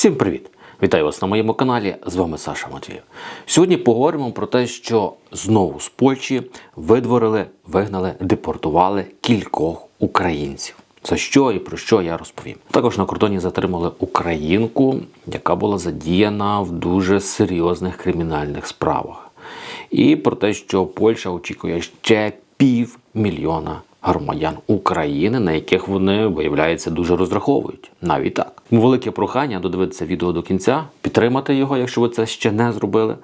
Всім привіт! Вітаю вас на моєму каналі. З вами Саша Матвієв. Сьогодні поговоримо про те, що знову з Польщі видворили, вигнали, депортували кількох українців. За що і про що я розповім. Також на кордоні затримали українку, яка була задіяна в дуже серйозних кримінальних справах. І про те, що Польща очікує ще пів мільйона громадян України, на яких вони, виявляється, дуже розраховують. Навіть так. Велике прохання додивитися відео до кінця, підтримати його, якщо ви це ще не зробили,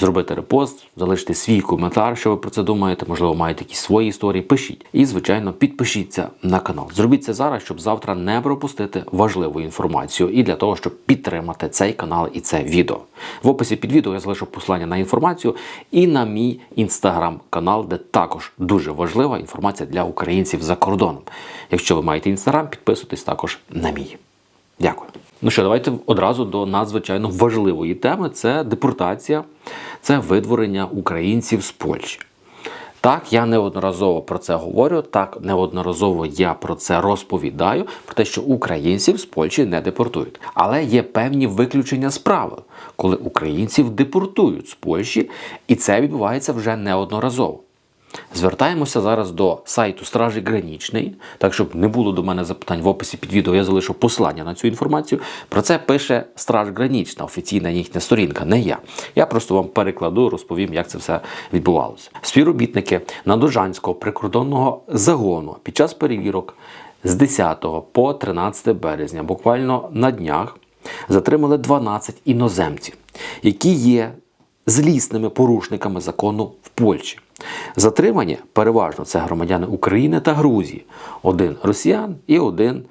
зробити репост, залишити свій коментар, що ви про це думаєте, можливо, маєте якісь свої історії. Пишіть. І, звичайно, підпишіться на канал. Зробіть це зараз, щоб завтра не пропустити важливу інформацію і для того, щоб підтримати цей канал і це відео. В описі під відео я залишу посилання на інформацію і на мій інстаграм-канал, де також дуже важлива інформація для українців за кордоном. Якщо ви маєте інстаграм, підписуйтесь також на мій. Дякую. Ну що, давайте одразу до надзвичайно важливої теми: це депортація, це видворення українців з Польщі. Так, я неодноразово про це говорю. Так, неодноразово я про це розповідаю, про те, що українців з Польщі не депортують. Але є певні виключення з правил, коли українців депортують з Польщі, і це відбувається вже неодноразово. Звертаємося зараз до сайту Стражі Гранічної, так щоб не було до мене запитань в описі під відео, я залишу посилання на цю інформацію. Про це пише Страж Гранічна, офіційна їхня сторінка, не я. Я просто вам перекладу, розповім, як це все відбувалося. Співробітники Надожанського прикордонного загону під час перевірок з 10 по 13 березня, буквально на днях, затримали 12 іноземців, які є злісними порушниками закону в Польщі. Затримані переважно це громадяни України та Грузії, один росіян і один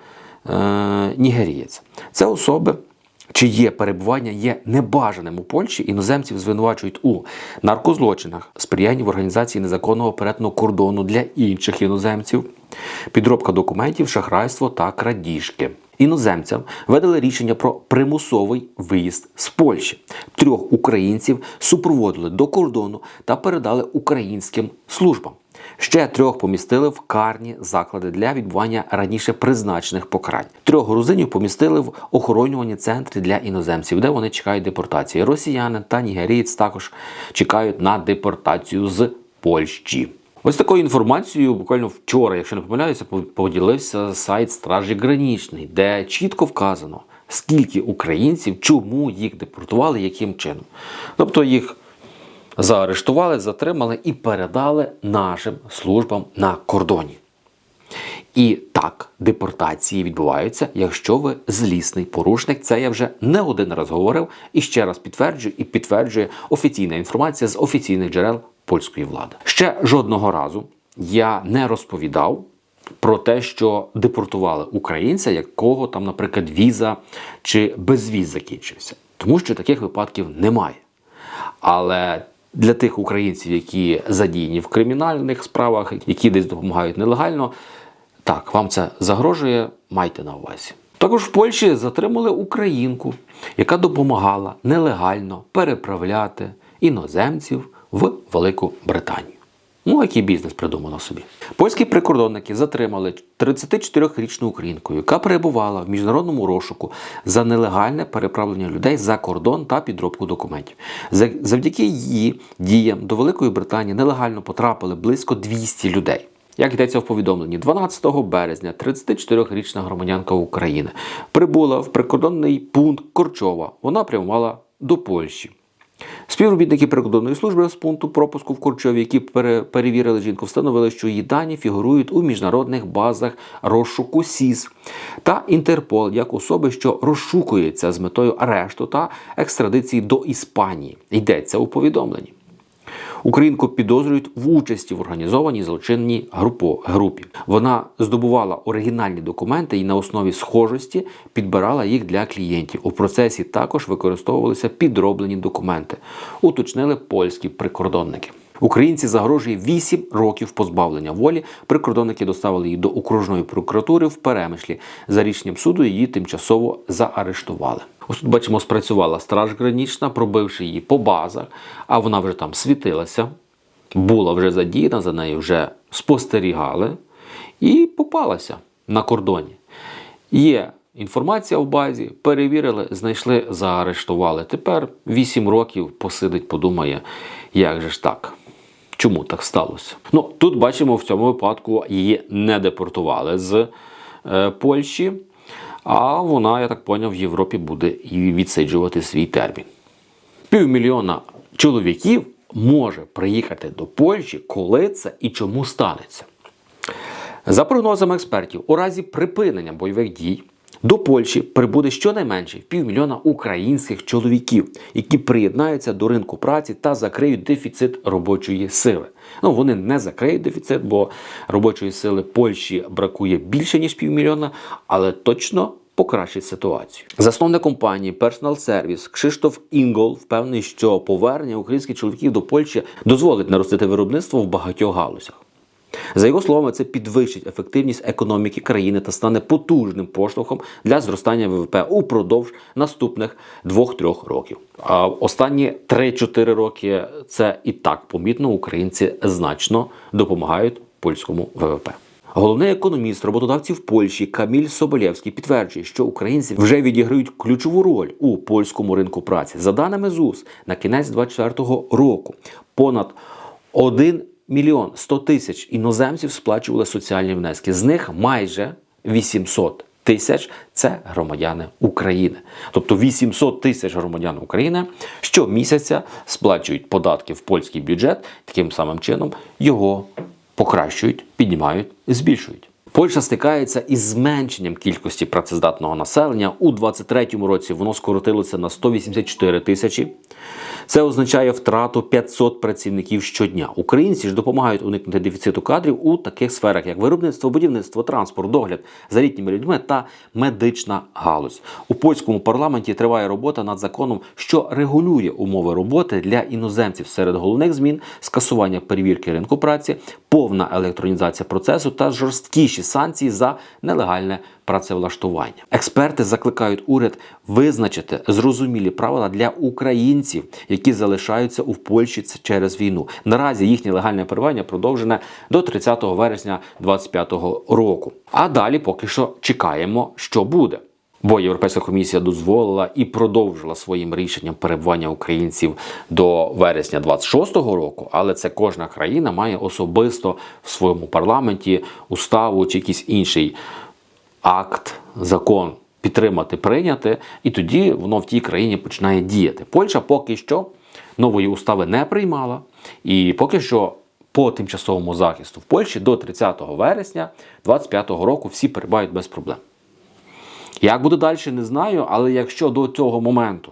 е, нігерієць. Це особи, чиє перебування є небажаним у Польщі, іноземців звинувачують у наркозлочинах, сприянні в організації незаконного перетину кордону для інших іноземців, підробка документів, шахрайство та крадіжки. Іноземцям видали рішення про примусовий виїзд з Польщі. Трьох українців супроводили до кордону та передали українським службам. Ще трьох помістили в карні заклади для відбування раніше призначених покарань. Трьох грузинів помістили в охоронювані центри для іноземців, де вони чекають депортації. Росіяни та нігерієць також чекають на депортацію з Польщі. Ось такою інформацією буквально вчора, якщо не помиляюся, поділився сайт Стражі Гранічний, де чітко вказано, скільки українців, чому їх депортували, яким чином. Тобто їх заарештували, затримали і передали нашим службам на кордоні. І так, депортації відбуваються, якщо ви злісний порушник. Це я вже не один раз говорив і ще раз підтверджую і підтверджує офіційна інформація з офіційних джерел польської влади. Ще жодного разу я не розповідав про те, що депортували українця, якого там, наприклад, віза чи безвіз закінчився, тому що таких випадків немає. Але для тих українців, які задіяні в кримінальних справах, які десь допомагають нелегально, так, вам це загрожує, майте на увазі. Також в Польщі затримали українку, яка допомагала нелегально переправляти іноземців в Велику Британію. Ну, який бізнес придумала собі. Польські прикордонники затримали 34-річну українку, яка перебувала в міжнародному розшуку за нелегальне переправлення людей за кордон та підробку документів. Завдяки її діям до Великої Британії нелегально потрапили близько 200 людей. Як йдеться в повідомленні, 12 березня 34-річна громадянка України прибула в прикордонний пункт Корчова. Вона прямувала до Польщі. Співробітники прикордонної служби з пункту пропуску в Корчові, які перевірили жінку, встановили, що її дані фігурують у міжнародних базах розшуку СІС та Інтерпол як особи, що розшукується з метою арешту та екстрадиції до Іспанії. Йдеться у повідомленні. Українку підозрюють в участі в організованій злочинній групі. Вона здобувала оригінальні документи і на основі схожості підбирала їх для клієнтів. У процесі також використовувалися підроблені документи, уточнили польські прикордонники. Українці загрожує 8 років позбавлення волі. Прикордонники доставили її до окружної прокуратури в Перемишлі. За рішенням суду її тимчасово заарештували. Ось тут бачимо, спрацювала страж гранічна, пробивши її по базах, а вона вже там світилася, була вже задіяна, за нею вже спостерігали і попалася на кордоні. Є інформація в базі, перевірили, знайшли, заарештували. Тепер 8 років посидить, подумає, як же ж так. Чому так сталося? Ну, тут бачимо, в цьому випадку її не депортували з е, Польщі, а вона, я так поняв, в Європі буде і відсиджувати свій термін. Півмільйона чоловіків може приїхати до Польщі, коли це і чому станеться. За прогнозами експертів, у разі припинення бойових дій до Польщі прибуде щонайменше півмільйона українських чоловіків, які приєднаються до ринку праці та закриють дефіцит робочої сили. Ну вони не закриють дефіцит, бо робочої сили Польщі бракує більше ніж півмільйона, але точно. Покращить ситуацію. Засновник компанії Personal Service Кшиштоф Інгол впевнений, що повернення українських чоловіків до Польщі дозволить наростити виробництво в багатьох галузях. За його словами, це підвищить ефективність економіки країни та стане потужним поштовхом для зростання ВВП упродовж наступних 2-3 років. А останні 3-4 роки це і так помітно. Українці значно допомагають польському ВВП. Головний економіст роботодавців Польщі Каміль Соболєвський підтверджує, що українці вже відіграють ключову роль у польському ринку праці. За даними ЗУС, на кінець 2024 року понад 1 мільйон 100 тисяч іноземців сплачували соціальні внески. З них майже 800 тисяч це громадяни України. Тобто 800 тисяч громадян України щомісяця сплачують податки в польський бюджет, таким самим чином його покращують, піднімають, збільшують. Польща стикається із зменшенням кількості працездатного населення. У 2023 році воно скоротилося на 184 тисячі. Це означає втрату 500 працівників щодня. Українці ж допомагають уникнути дефіциту кадрів у таких сферах, як виробництво, будівництво, транспорт, догляд за літніми людьми та медична галузь. У польському парламенті триває робота над законом, що регулює умови роботи для іноземців серед головних змін, скасування перевірки ринку праці, повна електронізація процесу та жорсткіші санкції за нелегальне працевлаштування. Експерти закликають уряд визначити зрозумілі правила для українців, які залишаються у Польщі через війну. Наразі їхнє легальне перебування продовжене до 30 вересня 2025 року. А далі поки що чекаємо, що буде. Бо Європейська комісія дозволила і продовжила своїм рішенням перебування українців до вересня 26-го року, але це кожна країна має особисто в своєму парламенті уставу чи якийсь інший акт, закон підтримати, прийняти, і тоді воно в тій країні починає діяти. Польща поки що нової устави не приймала, і поки що. По тимчасовому захисту в Польщі до 30 вересня 2025 року всі перебувають без проблем. Як буде далі, не знаю, але якщо до цього моменту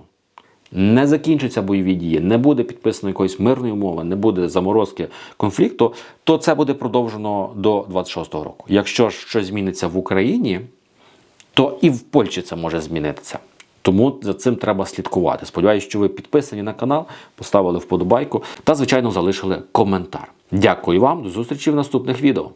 не закінчаться бойові дії, не буде підписано якоїсь мирної умови, не буде заморозки конфлікту, то це буде продовжено до 26-го року. Якщо щось зміниться в Україні, то і в Польщі це може змінитися. Тому за цим треба слідкувати. Сподіваюся, що ви підписані на канал, поставили вподобайку та, звичайно, залишили коментар. Дякую вам, до зустрічі в наступних відео.